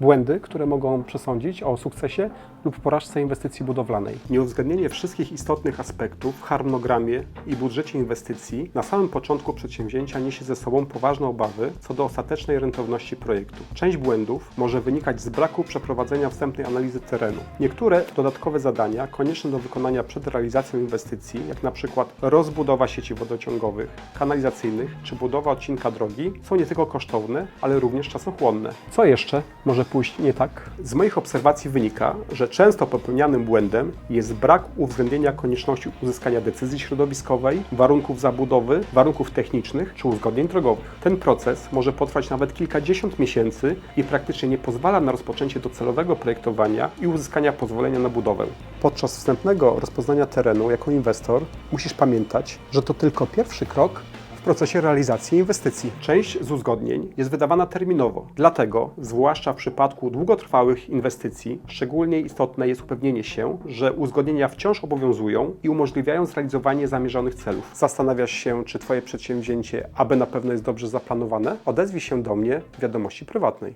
Błędy, które mogą przesądzić o sukcesie lub porażce inwestycji budowlanej. Nieuwzględnienie wszystkich istotnych aspektów w harmonogramie i budżecie inwestycji na samym początku przedsięwzięcia niesie ze sobą poważne obawy co do ostatecznej rentowności projektu. Część błędów może wynikać z braku przeprowadzenia wstępnej analizy terenu. Niektóre dodatkowe zadania konieczne do wykonania przed realizacją inwestycji, jak na przykład rozbudowa sieci wodociągowych, kanalizacyjnych czy budowa odcinka drogi, są nie tylko kosztowne, ale również czasochłonne. Co jeszcze może pójść nie tak? Z moich obserwacji wynika, że często popełnianym błędem jest brak uwzględnienia konieczności uzyskania decyzji środowiskowej, warunków zabudowy, warunków technicznych czy uzgodnień drogowych. Ten proces może potrwać nawet kilkadziesiąt miesięcy i praktycznie nie pozwala na rozpoczęcie docelowego projektowania i uzyskania pozwolenia na budowę. Podczas wstępnego rozpoznania terenu jako inwestor musisz pamiętać, że to tylko pierwszy krok procesie realizacji inwestycji. Część z uzgodnień jest wydawana terminowo, dlatego, zwłaszcza w przypadku długotrwałych inwestycji, szczególnie istotne jest upewnienie się, że uzgodnienia wciąż obowiązują i umożliwiają zrealizowanie zamierzonych celów. Zastanawiasz się, czy Twoje przedsięwzięcie aby na pewno jest dobrze zaplanowane? Odezwij się do mnie w wiadomości prywatnej.